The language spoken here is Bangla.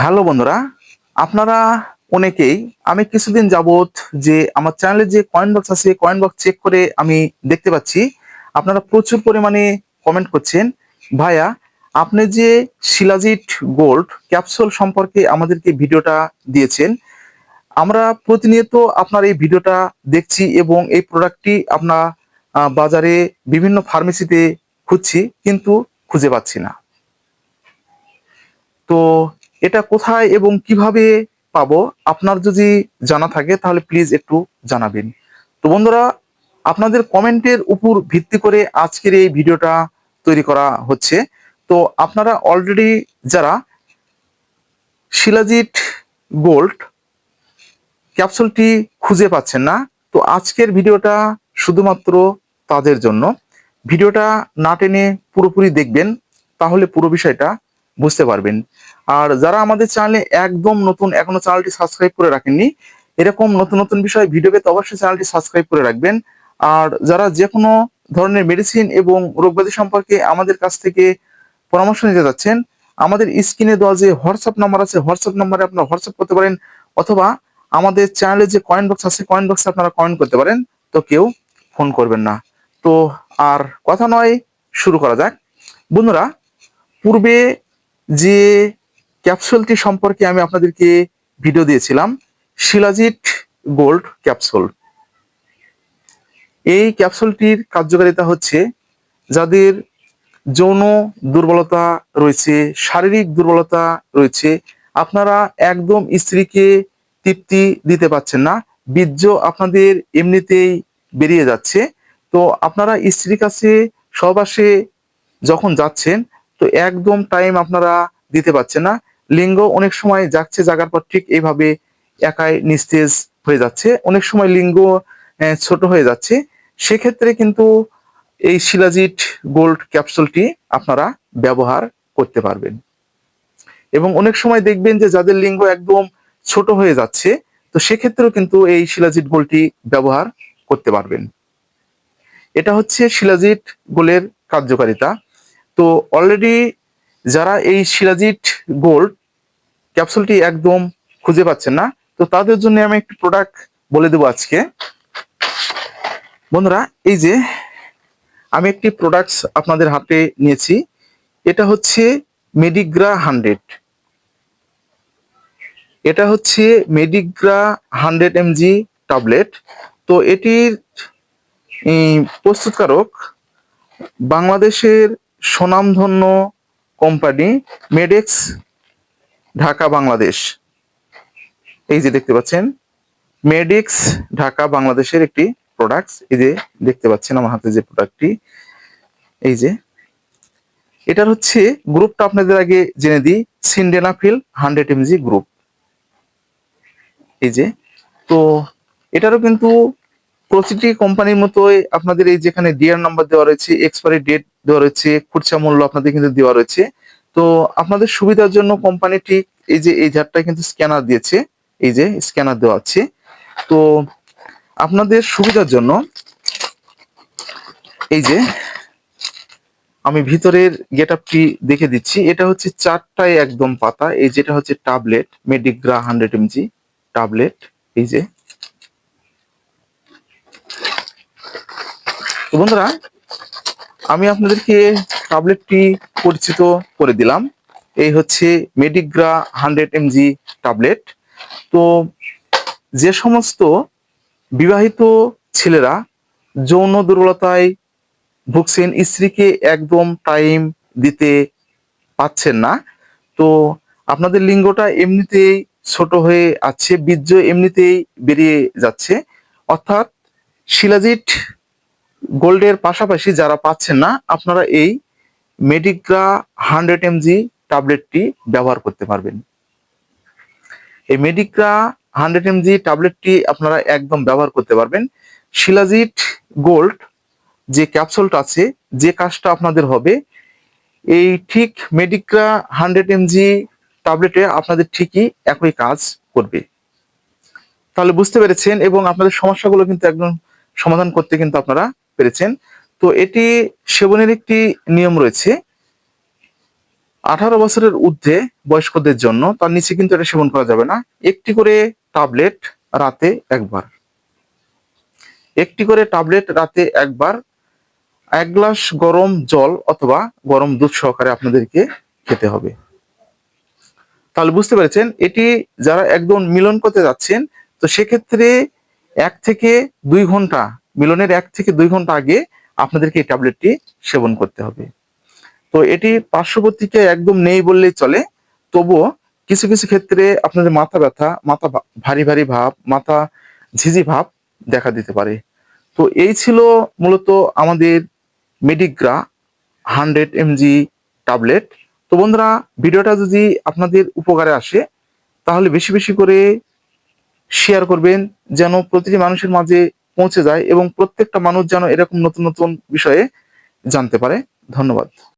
হ্যালো বন্ধুরা, আপনারা অনেকেই আমি কিছুদিন যাবত যে আমার চ্যানেলে যে কয়েন বক্স আছে কয়েন বক্স চেক করে আমি দেখতে পাচ্ছি, আপনারা প্রচুর পরিমাণে কমেন্ট করছেন। ভাইয়া, আপনি যে শিলাজিট গোল্ড ক্যাপসুল সম্পর্কে আমাদেরকে ভিডিওটা দিয়েছেন, আমরা প্রতিনিয়ত আপনার এই ভিডিওটা দেখছি এবং এই প্রোডাক্টটি আপনার বাজারে বিভিন্ন ফার্মেসিতে খুঁজছি, কিন্তু খুঁজে পাচ্ছি না। তো এটা কোথায় এবং কীভাবে পাবো, আপনার যদি জানা থাকে তাহলে প্লিজ একটু জানাবেন। তো বন্ধুরা, আপনাদের কমেন্টের উপর ভিত্তি করে আজকের এই ভিডিওটা তৈরি করা হচ্ছে। তো আপনারা অলরেডি যারা শিলাজিৎ গোল্ড ক্যাপসুলটি খুঁজে পাচ্ছেন না, তো আজকের ভিডিওটা শুধুমাত্র তাদের জন্য। ভিডিওটা না টেনে পুরোপুরি দেখবেন, তাহলে পুরো বিষয়টা বুঝতে পারবেন। আর যারা আমাদের চ্যানেলে একদম নতুন, এখনও চ্যানেলটি সাবস্ক্রাইব করে রাখেননি, এরকম নতুন নতুন বিষয় ভিডিও পেতে অবশ্যই চ্যানেলটি সাবস্ক্রাইব করে রাখবেন। আর যারা যে কোনো ধরনের মেডিসিন এবং রোগব্যাধি সম্পর্কে আমাদের কাছ থেকে পরামর্শ নিতে যাচ্ছেন আমাদের স্ক্রিনে দেওয়া যে হোয়াটসঅ্যাপ নাম্বার আছে হোয়াটসঅ্যাপ নাম্বারে আপনারা হোয়াটসঅ্যাপ করতে পারেন, অথবা আমাদের চ্যানেলে যে কয়েন বক্স আছে কয়েন বক্সে আপনারা কয়েন করতে পারেন, তো কেউ ফোন করবেন না। তো আর কথা নয়, শুরু করা যাক। বন্ধুরা, পূর্বে যে ক্যাপসুলটি সম্পর্কে আমি আপনাদেরকে ভিডিও দিয়েছিলাম শিলাজিট গোল্ড ক্যাপসুল। এই ক্যাপসুলটির কার্যকারিতা হচ্ছে যাদের যৌন দুর্বলতা রয়েছে, শারীরিক দুর্বলতা রয়েছে, আপনারা একদম স্ত্রীকে তৃপ্তি দিতে পারছেন না, বীর্য আপনাদের এমনিতেই বেরিয়ে যাচ্ছে। তো আপনারা স্ত্রীর কাছে সহবাসে যখন যাচ্ছেন তো একদম টাইম আপনারা দিতে পারছেন না। লিঙ্গ অনেক সময় যাচ্ছে, জাগার পর ঠিক এইভাবে একাই নিস্তেজ হয়ে যাচ্ছে। অনেক সময় লিঙ্গ ছোট হয়ে যাচ্ছে। সেক্ষেত্রে কিন্তু এই শিলাজিট গোল্ড ক্যাপসুলটি আপনারা ব্যবহার করতে পারবেন। এবং অনেক সময় দেখবেন যে যাদের লিঙ্গ একদম ছোট হয়ে যাচ্ছে, তো সেক্ষেত্রেও কিন্তু এই শিলাজিট গোলটি ব্যবহার করতে পারবেন। এটা হচ্ছে শিলাজিট গোলের কার্যকারিতা। তো অলরেডি যারা এই শিলাজিট গোল্ড ক্যাপসুলটি একদম খুঁজে পাচ্ছেন না, তো তাদের জন্য আমি একটি প্রোডাক্ট বলে দেবো আজকে। বন্ধুরা, এই যে আমি একটি প্রোডাক্টস আপনাদের হাতে নিয়েছি, এটা হচ্ছে মেডিগ্রা হান্ড্রেড এটা হচ্ছে মেডিগ্রা হান্ড্রেড এমজি ট্যাবলেট তো এটির প্রস্তুতকারক বাংলাদেশের স্বনামধন্য কোম্পানি মেডেক্স, ঢাকা, বাংলাদেশ। এই যে দেখতে পাচ্ছেন, মেডিক্স, ঢাকা, বাংলাদেশের একটি প্রোডাক্টস এই যে দেখতে পাচ্ছেন আমার হাতে যে প্রোডাক্টটি এই যে। এটার হচ্ছে গ্রুপটা আপনাদের আগে জেনে দিই সিন্ডেনাফিল হান্ড্রেড এমজি গ্রুপ এই যে, তো এটারও কিন্তু প্রতিটি কোম্পানির মতোই আপনাদের এই যেখানে ডিআর নাম্বার দেওয়া রয়েছে এক্সপায়ারি ডেট দেওয়া রয়েছে, খুচরা মূল্য আপনাদের কিন্তু দেওয়া রয়েছে। তো আপনাদের সুবিধার জন্য কোম্পানিটি এই যে, এই ঝাড়টা কিন্তু স্ক্যানার দিয়েছে, এই যে স্ক্যানার দেওয়া আছে। তো আপনাদের সুবিধার জন্য এই যে, আমি ভিতরের গেট আপটি দেখে দিচ্ছি। এটা হচ্ছে চারটায় একদম পাতা, এই যেটা হচ্ছে tablet Medigra hundred MG tablet এই যে। বন্ধুরা আমি আপনাদেরকে ট্যাবলেটটি পরিচিত করে দিলাম। এই হচ্ছে মেডিগ্রা হান্ড্রেড এমজি ট্যাবলেট। তো যে সমস্ত বিবাহিত ছেলেরা যৌন দুর্বলতায় ভুগছেন, স্ত্রীকে একদম টাইম দিতে পাচ্ছেন না। তো আপনাদের লিঙ্গটা এমনিতেই ছোট হয়ে আছে, বীর্য এমনিতেই বেরিয়ে যাচ্ছে। অর্থাৎ শিলাজিট গোল্ডের পাশাপাশি যারা পাচ্ছেন না, আপনারা এই মেডিগ্রা হান্ড্রেড এমজি ট্যাবলেটটি ব্যবহার করতে পারবেন। এই মেডিগ্রা হান্ড্রেড এমজি ট্যাবলেটটি আপনারা একদম ব্যবহার করতে পারবেন। শিলাজিট গোল্ড যে ক্যাপসুলটা আছে, যে কাজটা আপনাদের হবে, এই ঠিক মেডিগ্রা হান্ড্রেড এমজি ট্যাবলেটে আপনাদের ঠিকই একই কাজ করবে। তাহলে বুঝতে পেরেছেন এবং আপনাদের সমস্যাগুলো কিন্তু একদম সমাধান করতে কিন্তু আপনারা পেরেছেন। তো এটি সেবনের একটি নিয়ম রয়েছে। আঠারো বছরের ঊর্ধ্বে বয়স্কদের জন্য, তার নিচে কিন্তু এটা সেবন করা যাবে না। একটি করে ট্যাবলেট রাতে একবার। একটি করে ট্যাবলেট রাতে একবার এক গ্লাস গরম জল অথবা গরম দুধ সহকারে আপনাদেরকে খেতে হবে। তাহলে বুঝতে পেরেছেন, এটি যারা একদম মিলন করতে যাচ্ছেন, তো সেক্ষেত্রে এক থেকে দুই ঘণ্টা মিলনের এক থেকে দুই ঘণ্টা আগে আপনাদেরকে এই ট্যাবলেটটি সেবন করতে হবে। তো এটি পার্শ্ববর্তীকে একদম নেই বললেই চলে, তবুও কিছু কিছু ক্ষেত্রে আপনাদের মাথা ব্যথা, মাথা ভারী ভারী ভাব, মাথা ঝিঝি ভাব দেখা দিতে পারে। তো এই ছিল মূলত আমাদের মেডিগ্রা হান্ড্রেড এমজি ট্যাবলেট। তো বন্ধুরা, ভিডিওটা যদি আপনাদের উপকারে আসে, তাহলে বেশি বেশি করে শেয়ার করবেন, যেন প্রতিটি মানুষের মাঝে পৌঁছে যায় এবং প্রত্যেকটা মানুষ যেন এরকম নতুন নতুন বিষয়ে জানতে পারে। ধন্যবাদ।